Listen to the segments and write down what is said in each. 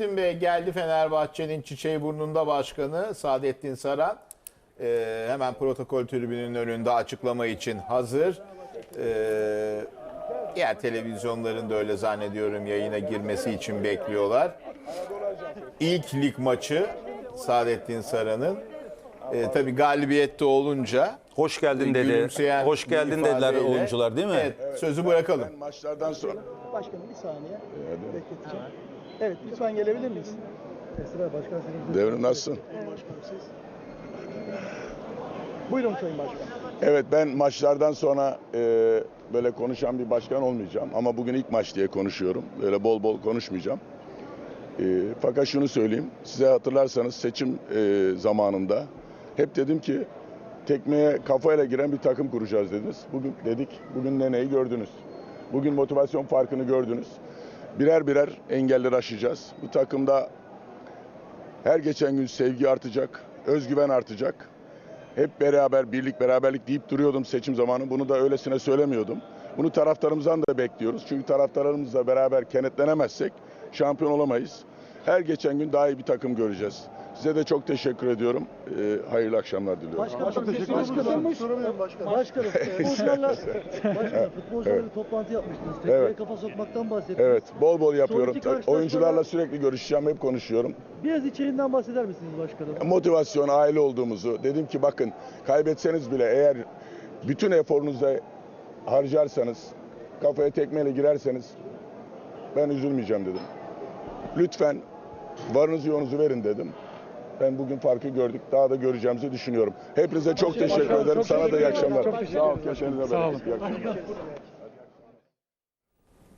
Saadettin Bey geldi Fenerbahçe'nin çiçeği burnunda başkanı Saadettin Saran. Ee, hemen protokol tribünün önünde açıklama için hazır. Ee, diğer televizyonların da öyle zannediyorum yayına girmesi için bekliyorlar. İlk lig maçı Saadettin Saran'ın. Ee, tabii galibiyette olunca Hoş geldin dedi. Hoş geldin dediler ifadeyle- oyuncular değil mi? Evet, sözü bırakalım. Ben maçlardan sonra Başkanım bir saniye bekleteceğim. Evet lütfen gelebilir miyiz? Esra Başkan senin devrim nasılsın? Buyurun Sayın Başkan. Evet ben maçlardan sonra e, böyle konuşan bir başkan olmayacağım ama bugün ilk maç diye konuşuyorum. Böyle bol bol konuşmayacağım. E, fakat şunu söyleyeyim. Size hatırlarsanız seçim e, zamanında hep dedim ki tekmeye kafayla giren bir takım kuracağız dediniz. Bugün dedik. Bugün neneyi gördünüz. Bugün motivasyon farkını gördünüz. Birer birer engelleri aşacağız. Bu takımda her geçen gün sevgi artacak, özgüven artacak. Hep beraber, birlik, beraberlik deyip duruyordum seçim zamanı. Bunu da öylesine söylemiyordum. Bunu taraftarımızdan da bekliyoruz. Çünkü taraftarlarımızla beraber kenetlenemezsek şampiyon olamayız. Her geçen gün daha iyi bir takım göreceğiz. Size de çok teşekkür ediyorum. Ee, hayırlı akşamlar diliyorum. Başkanım, teşekkür ederim. Başkanım, başkanım, futbolcularla, başkanım, futbolcularla bir toplantı yapmıştınız. Tekneye Evet. kafa sokmaktan bahsettiniz. Evet, bol bol yapıyorum. Oyuncularla sürekli görüşeceğim, hep konuşuyorum. Biraz içeriğinden bahseder misiniz başkanım? motivasyon, aile olduğumuzu. Dedim ki bakın kaybetseniz bile eğer bütün eforunuzu harcarsanız, kafaya tekmeyle girerseniz ben üzülmeyeceğim dedim. Lütfen varınızı yoğunuzu verin dedim. Ben bugün farkı gördük. Daha da göreceğimizi düşünüyorum. Hepinize çok teşekkür ederim. Sana da iyi akşamlar. Sağ olun. Sağ olun.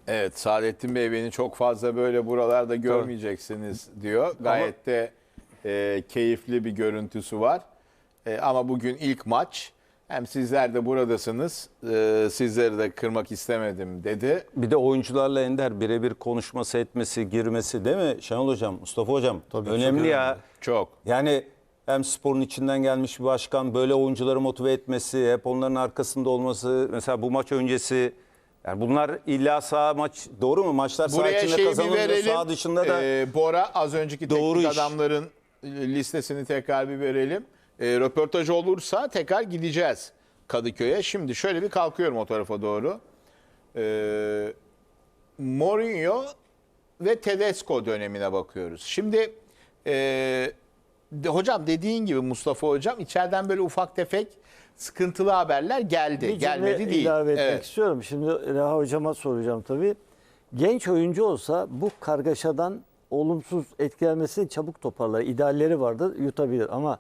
Evet Saadettin Bey beni çok fazla böyle buralarda görmeyeceksiniz diyor. Gayet de e, keyifli bir görüntüsü var. E, ama bugün ilk maç. Hem sizler de buradasınız. E, sizleri de kırmak istemedim dedi. Bir de oyuncularla Ender birebir konuşması etmesi, girmesi değil mi Şenol Hocam, Mustafa Hocam? önemli ya. Çok. Yani hem sporun içinden gelmiş bir başkan böyle oyuncuları motive etmesi, hep onların arkasında olması. Mesela bu maç öncesi yani bunlar illa sağ maç doğru mu? Maçlar sağ Buraya içinde şey bir kazanılıyor, sağ dışında da E, Bora az önceki Doğru teknik iş. adamların e, listesini tekrar bir verelim. E, röportaj olursa tekrar gideceğiz Kadıköy'e. Şimdi şöyle bir kalkıyorum o tarafa doğru. E, Mourinho ve Tedesco dönemine bakıyoruz. Şimdi e, de- hocam dediğin gibi Mustafa hocam içeriden böyle ufak tefek sıkıntılı haberler geldi. Bir Gelmedi değil. ilave etmek Evet. istiyorum. Şimdi Reha Hocam'a soracağım tabii. Genç oyuncu olsa bu kargaşadan olumsuz etkilenmesini çabuk toparlar. İdealleri vardır, yutabilir. Ama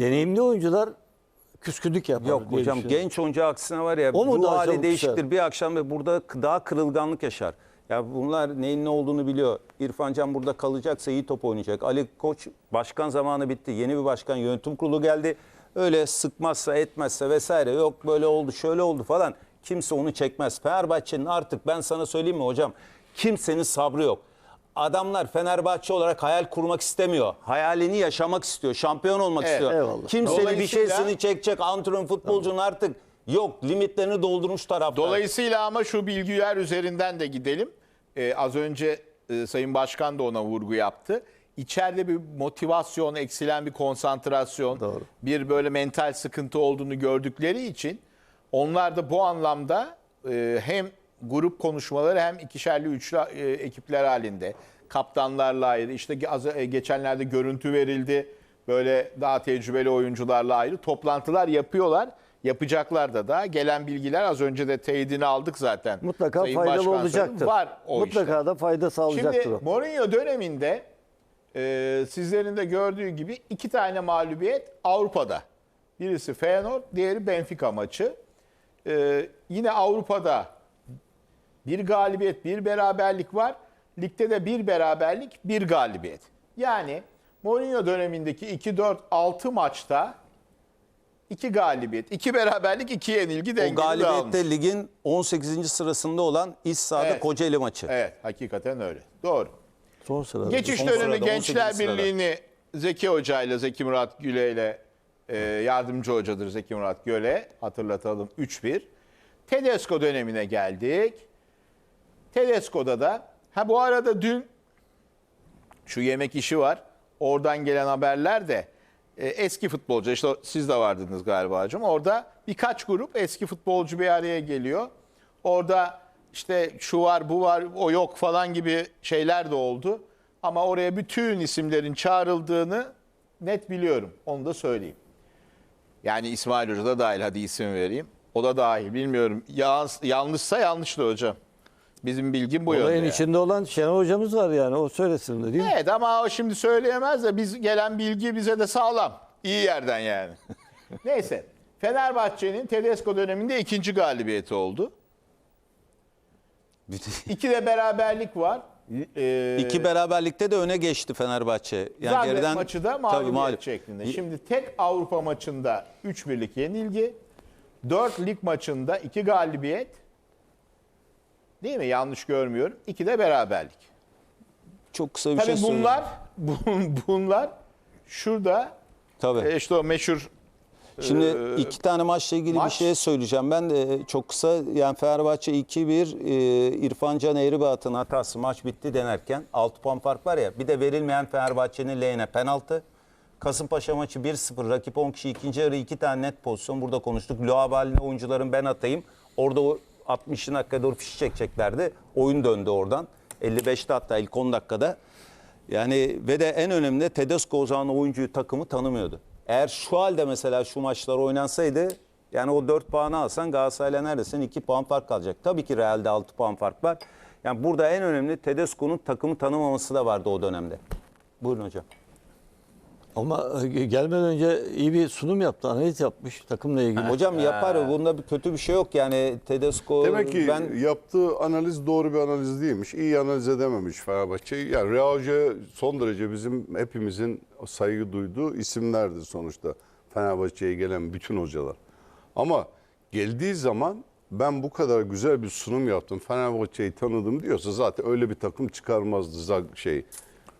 deneyimli oyuncular küskünlük yapar Yok diye hocam düşünüyorum. genç oyuncu aksine var ya O mu ruh daha hali çabuk değişiktir. düşer? Bir akşam ve burada daha kırılganlık yaşar. Ya bunlar neyin ne olduğunu biliyor. İrfan Can burada kalacaksa iyi top oynayacak. Ali Koç başkan zamanı bitti. Yeni bir başkan yönetim kurulu geldi. Öyle sıkmazsa etmezse vesaire yok böyle oldu şöyle oldu falan. Kimse onu çekmez. Fenerbahçe'nin artık ben sana söyleyeyim mi hocam? Kimsenin sabrı yok. Adamlar Fenerbahçe olarak hayal kurmak istemiyor. Hayalini yaşamak istiyor. Şampiyon olmak Evet. istiyor. Eyvallah. Kimse bir şeysini çekecek antrenör futbolcunun artık yok limitlerini doldurmuş taraftar. Dolayısıyla ama şu bilgiler üzerinden de gidelim. Ee, az önce e, Sayın Başkan da ona vurgu yaptı. İçeride bir motivasyon, eksilen bir konsantrasyon, Doğru. bir böyle mental sıkıntı olduğunu gördükleri için onlar da bu anlamda e, hem grup konuşmaları hem ikişerli üçlü e, ekipler halinde kaptanlarla ayrı işte az e, geçenlerde görüntü verildi. Böyle daha tecrübeli oyuncularla ayrı toplantılar yapıyorlar. Yapacaklar da da gelen bilgiler az önce de teyidini aldık zaten. Mutlaka Sayın faydalı Başkan olacaktır. Var o Mutlaka işte. da fayda sağlayacaktır Şimdi o. Mourinho döneminde e, sizlerin de gördüğü gibi iki tane mağlubiyet Avrupa'da. Birisi Feyenoord, diğeri Benfica maçı. E, yine Avrupa'da bir galibiyet, bir beraberlik var. Ligde de bir beraberlik, bir galibiyet. Yani Mourinho dönemindeki 2-4-6 maçta iki galibiyet, iki beraberlik, iki yenilgi o dengeli dağılmış. galibiyette ligin 18. sırasında olan iç sahada Evet. Kocaeli maçı. Evet, hakikaten öyle. Doğru. Son sırada. Geçiş Son dönemi sırada, Gençler 18. sırada. Birliği'ni Zeki Hoca ile Zeki Murat Güle ile e, yardımcı hocadır Zeki Murat Güle hatırlatalım 3-1. Tedesco dönemine geldik. Tedesco'da da ha bu arada dün şu yemek işi var. Oradan gelen haberler de e, eski futbolcu işte siz de vardınız galiba hocam. Orada birkaç grup eski futbolcu bir araya geliyor. Orada işte şu var bu var o yok falan gibi şeyler de oldu. Ama oraya bütün isimlerin çağrıldığını net biliyorum. Onu da söyleyeyim. Yani İsmail Hoca da dahil hadi isim vereyim. O da dahil bilmiyorum. Ya, yanlışsa yanlıştır hocam. Bizim bilgim bu yönde. Olayın yani. içinde olan Şenol hocamız var yani o söylesin de değil mi? Evet ama o şimdi söyleyemez de biz gelen bilgi bize de sağlam. İyi yerden yani. Neyse. Fenerbahçe'nin Tedesco döneminde ikinci galibiyeti oldu. İki de beraberlik var. Ee, İki beraberlikte de öne geçti Fenerbahçe. Yani Zagreb geriden maçı da mağlubiyet mağlup. şeklinde. Şimdi tek Avrupa maçında 3 birlik yenilgi. 4 lig maçında 2 galibiyet. Değil mi? Yanlış görmüyorum. 2 de beraberlik. çok kısa bir Tabii şey söyleyeyim. bunlar bun- bunlar şurada Tabii. e, işte o meşhur Şimdi Ee, iki tane maçla ilgili maç- bir şey söyleyeceğim. Ben de çok kısa yani Fenerbahçe 2-1 e, İrfan Can Eğribat'ın hatası maç bitti denerken 6 puan fark var ya bir de verilmeyen Fenerbahçe'nin lehine penaltı. Kasımpaşa maçı 1-0 rakip 10 kişi ikinci yarı 2 tane net pozisyon burada konuştuk. Loab haline oyuncuların ben atayım. Orada o 60 dakika doğru fiş çekeceklerdi. Oyun döndü oradan. 55'te hatta ilk 10 dakikada. Yani ve de en önemli Tedesco o zaman oyuncuyu takımı tanımıyordu. Eğer şu halde mesela şu maçlar oynansaydı yani o 4 puanı alsan Galatasaray'la neredesin 2 puan fark kalacak. Tabii ki Real'de 6 puan fark var. Yani burada en önemli Tedesco'nun takımı tanımaması da vardı o dönemde. Buyurun hocam. Ama e, gelmeden önce iyi bir sunum yaptı, analiz yapmış takımla ilgili. Hocam yapar bunda bir kötü bir şey yok yani Tedesco Demek ki ben yaptığı analiz doğru bir analiz değilmiş. İyi analiz edememiş Fenerbahçe. Yani Real Hoca son derece bizim hepimizin saygı duyduğu isimlerdi sonuçta. Fenerbahçe'ye gelen bütün hocalar. Ama geldiği zaman ben bu kadar güzel bir sunum yaptım. Fenerbahçe'yi tanıdım diyorsa zaten öyle bir takım çıkarmazdı şey.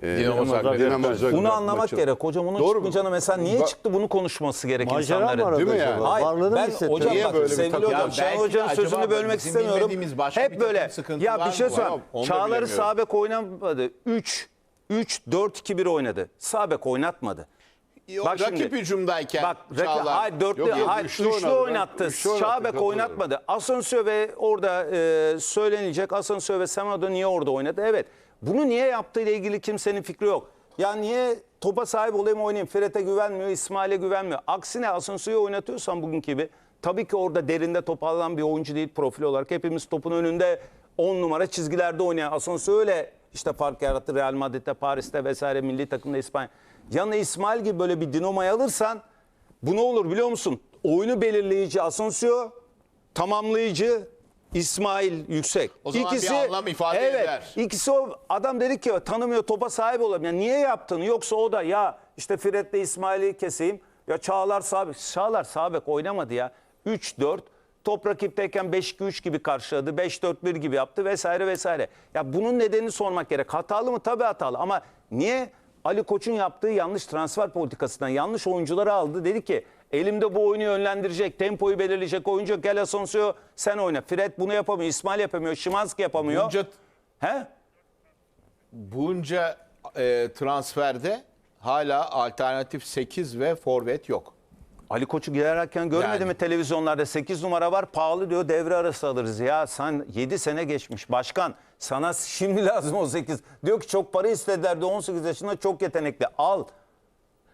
E, Dinamo Zagreb. Dinamo Zagreb bunu anlamak maçı. gerek. Hocam onun Doğru mu? çıkmayacağına mesela niye Ba- çıktı bunu konuşması gerek Macera mı insanların. aradı Değil mi yani? Hayır, Varlığını ben hocam Niye bak böyle sevgili hocam de Hoca'nın sözünü bölmek istemiyorum. Hep böyle ya bir şey söyleyeyim. Çağlar'ı sağ bek oynamadı. 3 3 4 2 1 oynadı. Sağ bek oynatmadı. Bak rakip şimdi- hücumdayken Bak rakip, Çağlar- hayır dörtlü, Yok, hayır üçlü üçlü, oynattı. Üçlü oynattı, Sağ bek katılıyorum. oynatmadı. Asansio ve orada e, söylenilecek Asansio ve Semado niye orada oynadı? Evet. Bunu niye yaptığı ile ilgili kimsenin fikri yok. Ya niye topa sahip olayım oynayayım? Fred'e güvenmiyor, İsmail'e güvenmiyor. Aksine Asensio'yu oynatıyorsan bugünkü gibi tabii ki orada derinde top alan bir oyuncu değil profil olarak. Hepimiz topun önünde 10 numara çizgilerde oynayan Asensio öyle işte fark yarattı Real Madrid'de, Paris'te vesaire milli takımda İspanya. Yanına İsmail gibi böyle bir dinamayı alırsan bu ne olur biliyor musun? Oyunu belirleyici Asensio, tamamlayıcı İsmail Yüksek. O zaman bir anlam ifade evet, eder. İkisi o adam dedi ki tanımıyor topa sahip olamıyor. Yani niye yaptın? Yoksa o da ya işte Fred'le İsmail'i keseyim. Ya Çağlar sağ bek. Çağlar sağ bek oynamadı ya. 3-4 top rakipteyken 5-2-3 gibi karşıladı. 5-4-1 gibi yaptı vesaire vesaire. Ya bunun nedenini sormak gerek. Hatalı mı? Tabii hatalı ama niye Ali Koç'un yaptığı yanlış transfer politikasından yanlış oyuncuları aldı. Dedi ki elimde bu oyunu yönlendirecek, tempoyu belirleyecek oyuncu. Gel Asensio sen oyna. Fred bunu yapamıyor, İsmail yapamıyor, Şimanski yapamıyor. Bunca, He? bunca e, transferde hala alternatif 8 ve forvet yok. Ali Koç'u girerken görmedi Yani. mi televizyonlarda 8 numara var pahalı diyor devre arası alırız. Ya sen 7 sene geçmiş başkan sana şimdi lazım o 8. Diyor ki çok para istediler de 18 yaşında çok yetenekli al.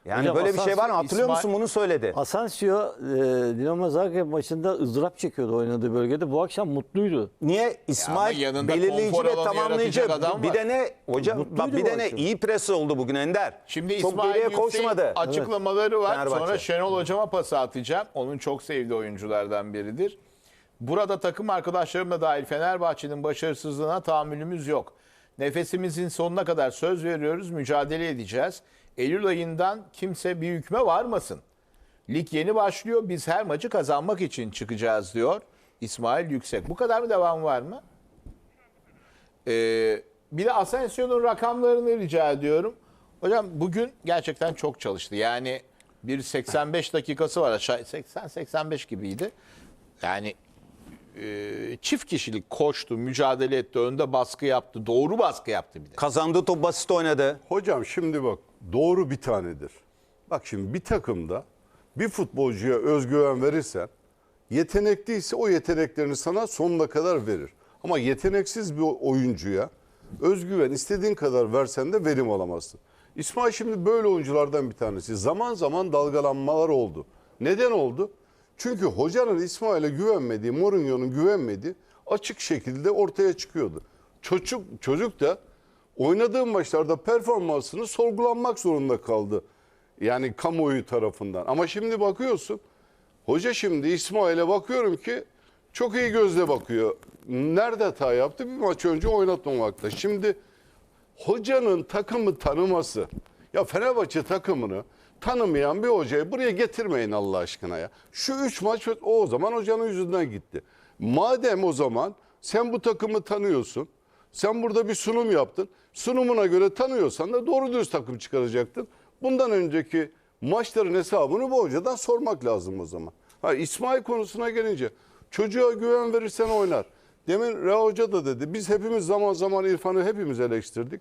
Yani Hocam böyle bir şey var mı? Hatırlıyor İsmail- musun bunu söyledi. Asensio e, Dinamo Zagreb maçında ızdırap çekiyordu oynadığı bölgede. Bu akşam mutluydu. Niye İsmail yanında belirleyici ve tamamlayıcı adam bir de ne hocam bak Mutluydu bir bu de ne iyi pres oldu bugün Ender. Şimdi çok İsmail koşmadı. açıklamaları var. Fenerbahçe. Sonra Şenol Hocama pas atacağım. Onun çok sevdiği oyunculardan biridir. Burada takım arkadaşlarım da dahil Fenerbahçe'nin başarısızlığına tahammülümüz yok. Nefesimizin sonuna kadar söz veriyoruz, mücadele edeceğiz. Eylül ayından kimse bir hükme varmasın. Lig yeni başlıyor, biz her maçı kazanmak için çıkacağız diyor İsmail Yüksek. Bu kadar mı devam var mı? Ee, bir de Asensio'nun rakamlarını rica ediyorum. Hocam bugün gerçekten çok çalıştı. Yani bir 85 dakikası var. aşağı 80-85 gibiydi. Yani e, çift kişilik koştu, mücadele etti, önde baskı yaptı, doğru baskı yaptı bir de. Kazandığı top basit oynadı. Hocam şimdi bak doğru bir tanedir. Bak şimdi bir takımda bir futbolcuya özgüven verirsen yetenekliyse o yeteneklerini sana sonuna kadar verir. Ama yeteneksiz bir oyuncuya özgüven istediğin kadar versen de verim alamazsın. İsmail şimdi böyle oyunculardan bir tanesi. Zaman zaman dalgalanmalar oldu. Neden oldu? Çünkü hocanın İsmail'e güvenmediği, Mourinho'nun güvenmediği açık şekilde ortaya çıkıyordu. Çocuk çocuk da oynadığı maçlarda performansını sorgulanmak zorunda kaldı. Yani kamuoyu tarafından. Ama şimdi bakıyorsun hoca şimdi İsmail'e bakıyorum ki çok iyi gözle bakıyor. Nerede hata yaptı? Bir maç önce oynatmamakta. Şimdi hocanın takımı tanıması. Ya Fenerbahçe takımını tanımayan bir hocayı buraya getirmeyin Allah aşkına ya. Şu üç maç o, zaman hocanın yüzünden gitti. Madem o zaman sen bu takımı tanıyorsun. Sen burada bir sunum yaptın. Sunumuna göre tanıyorsan da doğru düz takım çıkaracaktın. Bundan önceki maçların hesabını bu hocadan sormak lazım o zaman. Ha, İsmail konusuna gelince çocuğa güven verirsen oynar. Demin Rea Hoca da dedi biz hepimiz zaman zaman İrfan'ı hepimiz eleştirdik.